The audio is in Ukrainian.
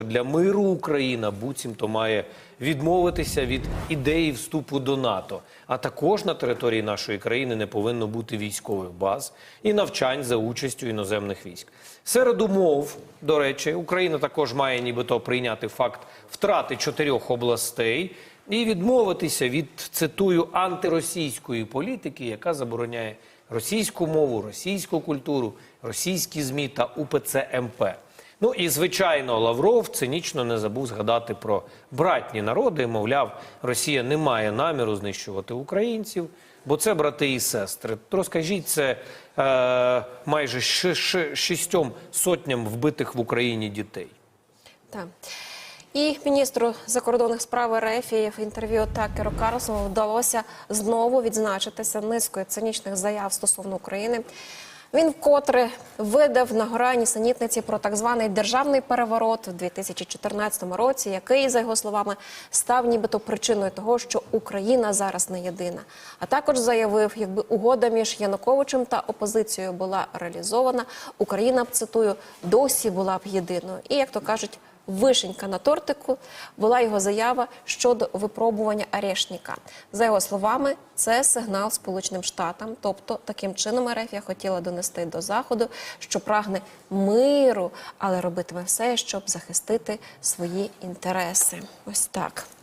Для миру Україна буцімто має відмовитися від ідеї вступу до НАТО. А також на території нашої країни не повинно бути військових баз і навчань за участю іноземних військ. Серед умов, до речі, Україна також має нібито прийняти факт втрати чотирьох областей і відмовитися від цитую антиросійської політики, яка забороняє російську мову, російську культуру, російські змі та УПЦ МП. Ну і звичайно, Лавров цинічно не забув згадати про братні народи. Мовляв, Росія не має наміру знищувати українців, бо це брати і сестри. Розкажіть це е, майже шістьом сотням вбитих в Україні дітей. Так. І міністру закордонних справ РФ в інтерв'ю Такеру Карлсону вдалося знову відзначитися низкою цинічних заяв стосовно України. Він вкотре видав на горані санітниці про так званий державний переворот в 2014 році, який, за його словами, став нібито причиною того, що Україна зараз не єдина. А також заявив, якби угода між Януковичем та опозицією була реалізована, Україна б цитую досі була б єдиною. І як то кажуть, вишенька на тортику була його заява щодо випробування арешника. За його словами, це сигнал Сполученим Штатам. Тобто, таким чином Ерефія хотіла донести до заходу, що прагне миру, але робитиме все, щоб захистити свої інтереси. Ось так.